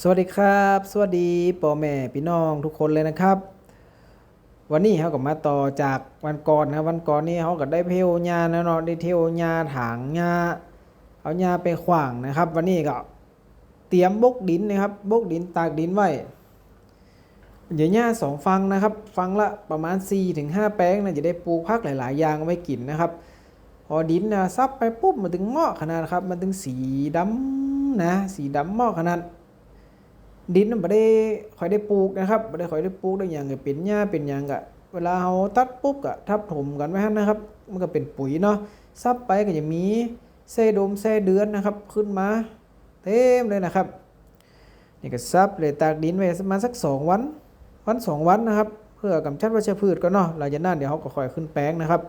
สวัสดีครับ สวัสดีพ่อแม่พี่น้องทุกคนเลยนะครับ วันนี้เขาก็มาต่อจากวันก่อนนะวันก่อนนี่เขาก็ได้เพลยานะเนาะได้เทวญาถางญาเอาญาไปขวางนะครับ วันนี้ก็เตรียมบกดินนะครับบกดินตากดินไว้เดี๋ยวหญ้าสองฟังนะครับ ฟังละประมาณ4-5แปลงนะจะได้ปลูกพักหลาย ๆ อย่างไว้กินนะครับ พอดินนะซับไปปุ๊บมันถึงเงาะขนาดครับ มันถึงสีดำนะ สีดำเงาะขนาด ดินมันไม่ได้คอยได้ปลูกนะครับไม่ได้คอยได้ปลูกได้อย่างก็เป็นหญ้าเป็นหยังก็เวลาเราตัดปุ๊บก็ทับถมกันไว้ให้นะครับ มันก็เป็นปุ๋ยเนาะซับไปก็จะมีเส้ดมเส้เดือนนะครับ ขึ้นมา เต็มเลยนะครับ นี่ก็ซับเลยตากดินไว้ประมาณสักสองวัน วันสองวันนะครับ เพื่อกำจัดวัชพืชก็เนาะหลังจากนั้นเดี๋ยวเขาก็ค่อยขึ้นแป้งนะครับ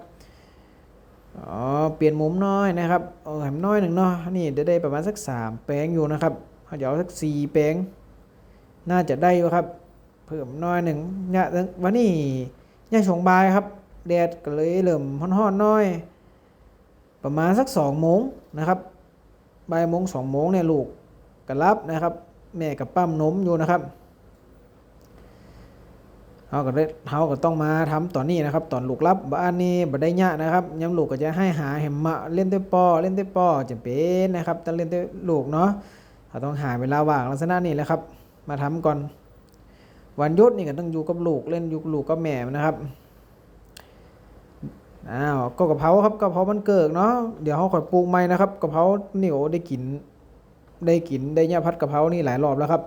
อ๋อเปลี่ยนมุมน้อยนะครับเอาแหมน้อยหนึ่งเนาะนี่จะได้ประมาณสักสามแป้งอยู่นะครับเดี๋ยวเอาสักสี่แป้ง น่าจะได้อยู่ครับเพิ่มน้อยหนึ่งเนี่ยวันนี้เนี่ยชงบายครับแดดก็เลยเริ่มฮ้อนๆน้อย ประมาณสักสองโมงนะครับบ่ายโมงสองโมงเนี่ยลูกก็รับนะครับ แม่กับปั้มนมอยู่นะครับเขาก็ได้เขาก็ต้องมาทำตอนนี้นะครับ ตอนลูกรับบ้านนี้บ่ได้ยะนะครับย้ำลูกก็จะให้หาเห็มมะเล่นเต้ปอเล่นเต้ปอจะเป็นนะครับแต่เล่นเต้ลูกเนาะเขาต้องหาเวลาว่างลักษณะนี้แหละครับ มาทำก่อน วันยุดนี่ก็ต้องอยู่กับลูกเล่นอยู่กับลูกกับแม่นะครับอ้าวก็กะเพราครับกะเพรามันเกิดเนาะเดี๋ยวเขาค่อปลูกใหม่นะครับกะเพรานี่โอ้ได้กินได้กินได้เนี่ยพัดกะเพรานี่หลายรอบแล้วครับ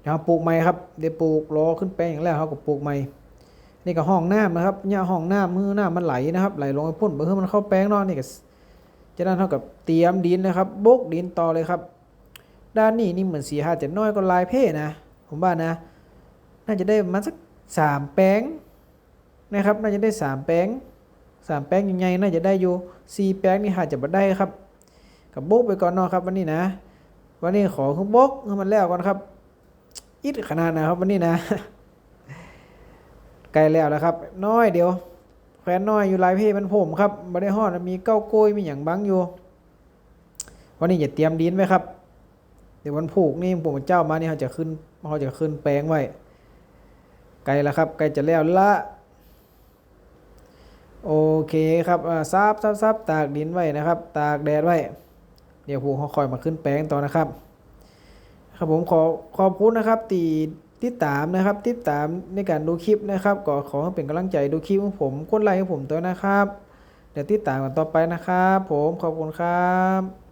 เดี๋ยวเราปลูกใหม่ครับเดี๋ยวปลูกรอขึ้นแป้งอย่างแรกเขาก็ปลูกใหม่นี่ก็ห้องน้ำนะครับเนี่ยห้องน้ำมือน้ำมันไหลนะครับ ไหลลงไปพ่นเพื่อมันเข้าแป้งเนาะนี่ก็จะนั้นเท่ากับเตรียมดินนะครับบกดินต่อเลยครับ ด้านนี้นี่เหมือนสี่ห้าเจะน้อยก็ลายเพ่นะ ผมว่านะ น่าจะได้มาณสักสามแป้งนะครับ น่าจะได้สามแป้งสามแป้งยังไงน่าจะได้อยู่สี่แป้งนี่หาจะบ่ได้ครับ กับโบกไปก่อนเนาะครับ วันนี้นะ วันนี้ขอคุณโบกให้มันแล้วก่อนครับอิดขนาดนะครับวันนี้นะใกล้แล้วแล้วครับ น้อยเดียวแขวนน้อยอยู่ลายเพ่มันผมครับบ่ได้ฮอดมีเก้าโกยมีอย่างบังอยู่ วันนี้อย่าเตรียมดินไว้ครับ เดี๋ยววันผูกนี่ผมเจ้ามานี่เขาจะขึ้นเขาจะขึ้นแปลงไว้ไกลแล้วครับไกลจะแล้วละโอเคครับอ่าซับซับซับตากดินไว้นะครับ ตากแดดไว้ เดี๋ยวผูกเขาคอยมาขึ้นแปลงต่อนะครับ ครับผมขอขอบคุณนะครับตีติดตามนะครับ ติดตามในการดูคลิปนะครับก็ขอเป็นกำลังใจดูคลิปของผมกดไลค์ให้ผมตัวนะครับ เดี๋ยวติดตามกันต่อไปนะครับ ผมขอบคุณครับ